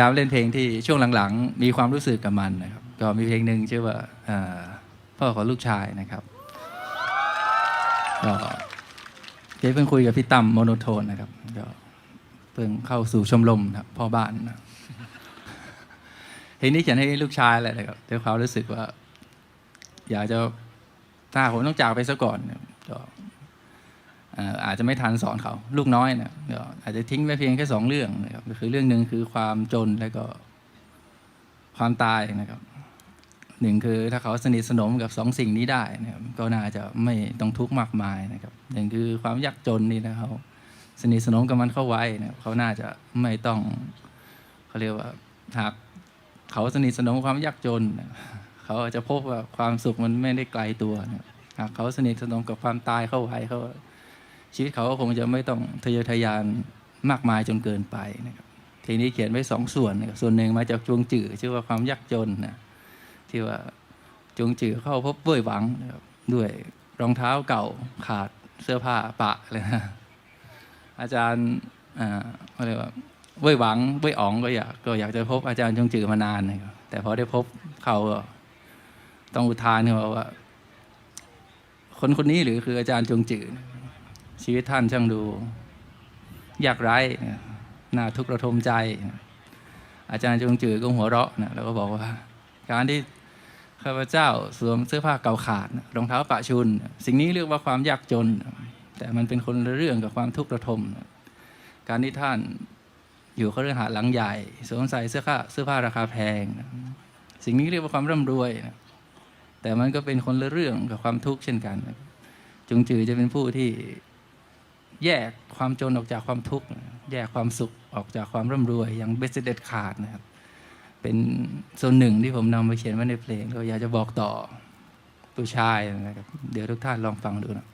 ยามเล่นเพลงที่ช่วงหลังๆ มีความรู้สึกกับมันนะครับ ก็มีเพลงหนึ่งชื่อว่าพ่อของลูกชายนะครับก็เจ๊เพิ่งคุยกับพี่ตั้มโมโนโทนนะครับก็เพิ่งเข้าสู่ชมรมนะครับพ่อบ้านนะเพลงนี้เขียนให้ลูกชายแหละนะครับด้วยความรู้สึกว่า อยากจะถ้าผมต้องจากไปซะก่อนก็ อาจจะไม่ทันสอนเขาลูกน้อยนะอาจจะทิ้งไว้เพียงแค่สองเรื่องนะครับคือเรื่องหนึ่งคือความจนแล้วก็ความตายนะครับหนึ่งคือถ้าเขาสนิทสนมกับสองสิ่งนี้ได้นะครับก็น่าจะไม่ต้องทุกข์มากมายนะครับหนึ่งคือความยากจนนี่นะเขาสนิทสนมกับมันเข้าไว้นะเขาน่าจะไม่ต้องเขาเรียกว่าหากเขาสนิทสนมความยากจนเขาอาจจะพบว่าความสุขมันไม่ได้ไกลตัวนะหากเขาสนิทสนมกับความตายเข้าไว้เขา ชีวิตเขาก็คงจะไม่ต้องทะเยอทะยานมากมายจนเกินไปนะครับทีนี้เขียนไว้สองส่วนนะครับส่วนหนึ่งมาจากจวงจื่อชื่อว่าความยากจนนะที่ว่าจวงจื่อเข้าพบเว้ยหวังนะครับด้วยรองเท้าเก่าขาดเสื้อผ้าปะเลยนะอาจารย์อ่าเขาเรียกว่าเว้ยหวังเว้ยอ๋องก็อยากก็อยากจะพบอาจารย์จวงจือมานานนะครับแต่พอได้พบเขาก็ต้องอุทานเขาว่า คนคนนี้หรือคืออาจารย์จวงจื่อ ชีวิตท่านช่างดู ยากไร้น่าทุกข์ระทมใจ อาจารย์จงจือก็หัวเราะนะแล้วก็บอกว่า การที่ข้าพเจ้าสวมเสื้อผ้าเก่าขาดรองเท้าปะชุน สิ่งนี้เรียกว่าความยากจน แต่มันเป็นคนละเรื่องกับความทุกข์ระทม การที่ท่านอยู่เขาเรื่องหาหลังใหญ่สวมใส่เสื้อผ้าเสื้อผ้าราคาแพง สิ่งนี้เรียกว่าความร่ำรวย แต่มันก็เป็นคนละเรื่องกับความทุกข์เช่นกัน จงจือจะเป็นผู้ที่ แยกความจนออกจากความทุกข์ แยกความสุขออกจากความร่ำรวย อย่างเบสเด็ดขาดนะครับ เป็นส่วนหนึ่งที่ผมนำมาเขียนไว้ในเพลงก็อยากจะบอกต่อผู้ชายนะครับ เดี๋ยวทุกท่านลองฟังดูนะ